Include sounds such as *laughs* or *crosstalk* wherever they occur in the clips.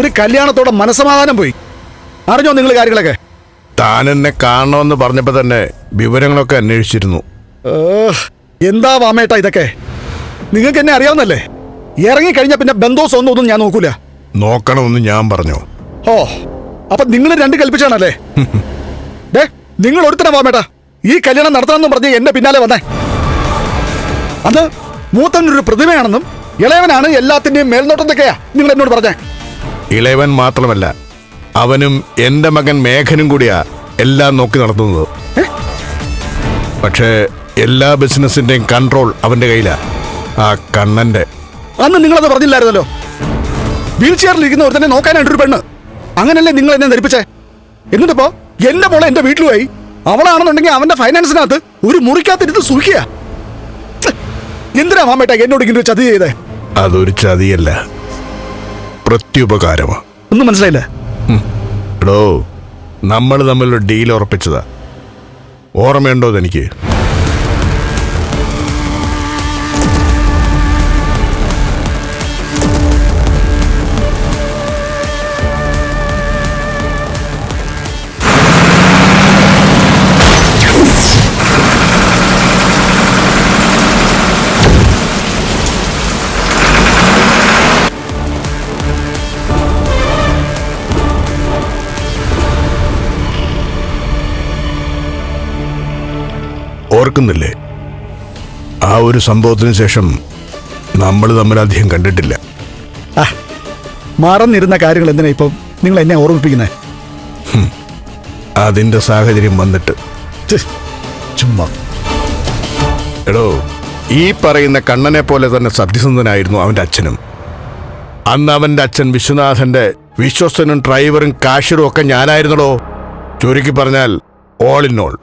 ഒരു കല്യാണത്തോടെ മനസമാധാനം പോയി. അറിഞ്ഞോ നിങ്ങൾ കാര്യങ്ങളൊക്കെ? താൻ എന്നെ കാണണമെന്ന് പറഞ്ഞപ്പോ തന്നെ വിവരങ്ങളൊക്കെ അന്വേഷിച്ചിരുന്നു. എന്താ വാമേട്ട ഇതൊക്കെ? നിങ്ങൾക്ക് എന്നെ അറിയാവുന്നല്ലേ? ഇറങ്ങി ഇറങ്ങിക്കഴിഞ്ഞാൽ പിന്നെ ബന്ധോസ് ഒന്നും ഒന്നും ഞാൻ നോക്കൂല. നോക്കണമെന്ന് ഞാൻ പറഞ്ഞു? ഓ അപ്പൊ *laughs* നിങ്ങൾ രണ്ട് കൽപ്പിച്ചാണല്ലേ ഡേ നിങ്ങൾ ഒരുത്തരം വാമേട്ടാ. ഈ കല്യാണം നടത്തണമെന്ന് പറഞ്ഞ് എന്നെ പിന്നാലെ വന്നേ. അന്ന് മൂത്തനൊരു പ്രതിമയാണെന്നും ഇളയവനാണ് എല്ലാത്തിന്റെയും മേൽനോട്ടം എന്നൊക്കെയാ നിങ്ങൾ എന്നോട് പറഞ്ഞേ. ഇളയവൻ മാത്രമല്ല അവനും എന്റെ മകൻ മേഘനും കൂടിയാ എല്ലാം നോക്കി നടത്തുന്നത്. പക്ഷേ എല്ലാ ബിസിനസിന്റെയും കൺട്രോൾ അവന്റെ കയ്യിലാ ആ കണ്ണന്റെ അന്ന് നിങ്ങളത് പറഞ്ഞില്ലായിരുന്നല്ലോ? വീൽ ചെയറിലിരിക്കുന്ന ഒരുത്തനെ നോക്കാനായിട്ട് ഒരു പെണ്ണ്. അങ്ങനല്ലേ നിങ്ങൾ എന്നെ ധരിപ്പിച്ചേ? എന്നിട്ടിപ്പോ എന്റെ മോളെ എന്റെ വീട്ടിലുമായി അവളാണെന്നുണ്ടെങ്കിൽ അവന്റെ ഫൈനാൻസിനകത്ത് ഒരു മുറിക്കകത്തിരുന്ന് സുഖിക്കുക എന്തിനാ മാമേട്ടാ എന്നോട് ഇങ്ങനെ ഒരു ചതി ചെയ്തേ? അതൊരു ചതിയല്ല. പ്രത്യുപകാരമാ. ഒന്നും മനസ്സിലായില്ല? എടോ നമ്മൾ തമ്മിലൊരു ഡീൽ ഉറപ്പിച്ചതാ. ഓർമ്മയുണ്ടോ എനിക്ക് ഓർക്കുന്നില്ലേ? ആ ഒരു സംഭവത്തിന് ശേഷം നമ്മൾ തമ്മിൽ അധികം കണ്ടിട്ടില്ല. ആ മറന്നിരുന്ന കാര്യങ്ങൾ എന്തിനാ ഇപ്പം നിങ്ങൾ എന്നെ ഓർമ്മിപ്പിക്കുന്നത് അതിന്റെ സാഹചര്യം വന്നിട്ട്. ഛെ, ചുമ്മാ. എടോ ഈ പറയുന്ന കണ്ണനെ പോലെ തന്നെ സത്യസന്ധനായിരുന്നു അവന്റെ അച്ഛനും. അന്ന് അവന്റെ അച്ഛൻ വിശ്വനാഥന്റെ വിശ്വസ്തനും ഡ്രൈവറും കാഷ്യറും ഒക്കെ ഞാനായിരുന്നടോ? ചുരുക്കി പറഞ്ഞാൽ ഓൾ ഇൻ ഓൾ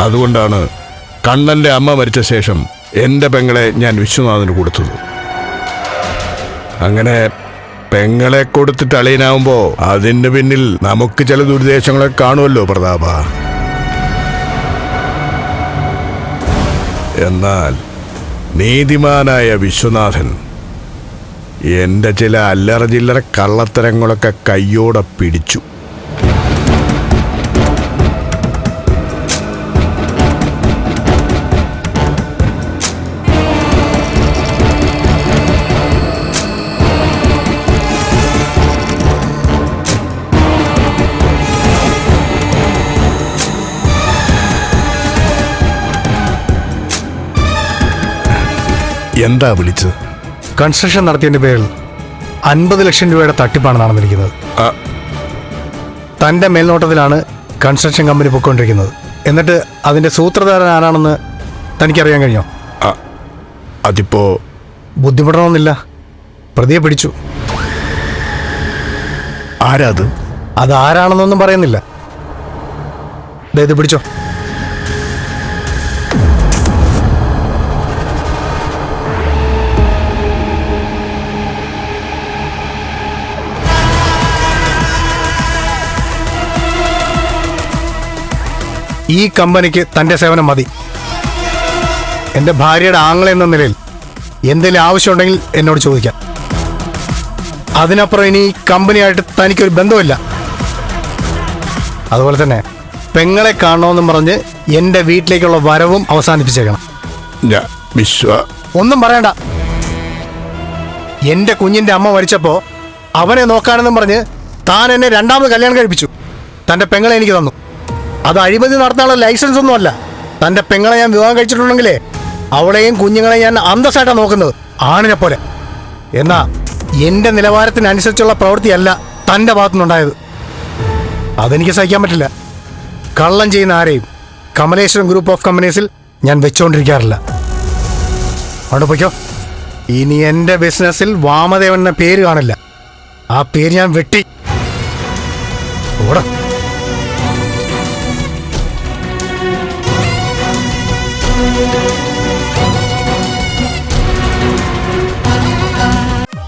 അതുകൊണ്ടാണ് കണ്ണന്റെ അമ്മ മരിച്ച ശേഷം എന്റെ പെങ്ങളെ ഞാൻ വിശ്വനാഥന് കൊടുത്തത്. അങ്ങനെ പെങ്ങളെ കൊടുത്തിട്ട് അളിയനാവുമ്പോൾ അതിന് പിന്നിൽ നമുക്ക് ചില ദുരുദ്ദേശങ്ങളെ കാണുമല്ലോ പ്രതാപ. എന്നാൽ നീതിമാനായ വിശ്വനാഥൻ എന്റെ ചില അല്ലറ ചില്ലറ കള്ളത്തരങ്ങളൊക്കെ കയ്യോടെ പിടിച്ചു. എന്താ വിളിച്ചത്? കൺസ്ട്രക്ഷൻ നടത്തിയതിന്റെ പേരിൽ അൻപത് ലക്ഷം രൂപയുടെ തട്ടിപ്പാണ് നടന്നിരിക്കുന്നത്. തന്റെ തന്റെ മേൽനോട്ടത്തിലാണ് കൺസ്ട്രക്ഷൻ കമ്പനി പൊയ്ക്കൊണ്ടിരിക്കുന്നത്. എന്നിട്ട് അതിന്റെ സൂത്രധാരൻ ആരാണെന്ന് തനിക്കറിയാൻ കഴിഞ്ഞോ? കഴിയോ അതിപ്പോ ബുദ്ധിമുട്ടണമെന്നില്ല പ്രതിയെ പിടിച്ചു. ആരാ അത് ആരാണെന്നൊന്നും പറയുന്നില്ല. ഇത് പിടിച്ചോ. ഈ കമ്പനിക്ക് തന്റെ സേവനം മതി. എന്റെ ഭാര്യയുടെ ആങ്ങളെ എന്ന നിലയിൽ എന്തെങ്കിലും ആവശ്യമുണ്ടെങ്കിൽ എന്നോട് ചോദിക്കാം. അതിനപ്പുറം ഇനി ഈ കമ്പനിയായിട്ട് തനിക്കൊരു ബന്ധമില്ല അതുപോലെ തന്നെ പെങ്ങളെ കാണണമെന്നും പറഞ്ഞ് എന്റെ വീട്ടിലേക്കുള്ള വരവും അവസാനിപ്പിച്ചേക്കണം. ഒന്നും പറയണ്ട. എന്റെ കുഞ്ഞിന്റെ അമ്മ മരിച്ചപ്പോൾ അവനെ നോക്കാനെന്നും പറഞ്ഞ് താൻ എന്നെ രണ്ടാമത് കല്യാണം കഴിപ്പിച്ചു. തന്റെ പെങ്ങളെ എനിക്ക് തന്നു. അത് അഴിമതി നടത്താനുള്ള ലൈസൻസ് ഒന്നും അല്ല. തന്റെ പെങ്ങളെ ഞാൻ വിവാഹം കഴിച്ചിട്ടുണ്ടെങ്കിലേ അവളെയും കുഞ്ഞുങ്ങളെയും ഞാൻ അന്തസ്സായിട്ടാണ് നോക്കുന്നത്. ആണിനെ പോലെ. എന്നാ എന്റെ നിലവാരത്തിനനുസരിച്ചുള്ള പ്രവൃത്തിയല്ല തന്റെ ഭാഗത്തുനിന്നുണ്ടായത്. അതെനിക്ക് സഹിക്കാൻ പറ്റില്ല. കള്ളം ചെയ്യുന്ന ആരെയും കമലേശ്വരം ഗ്രൂപ്പ് ഓഫ് കമ്പനീസിൽ ഞാൻ വെച്ചുകൊണ്ടിരിക്കാറില്ല അവിടെ ഇനി എന്റെ ബിസിനസ്സിൽ വാമദേവൻ എന്ന പേര് കാണില്ല. ആ പേര് ഞാൻ വെട്ടി. ഓടാ.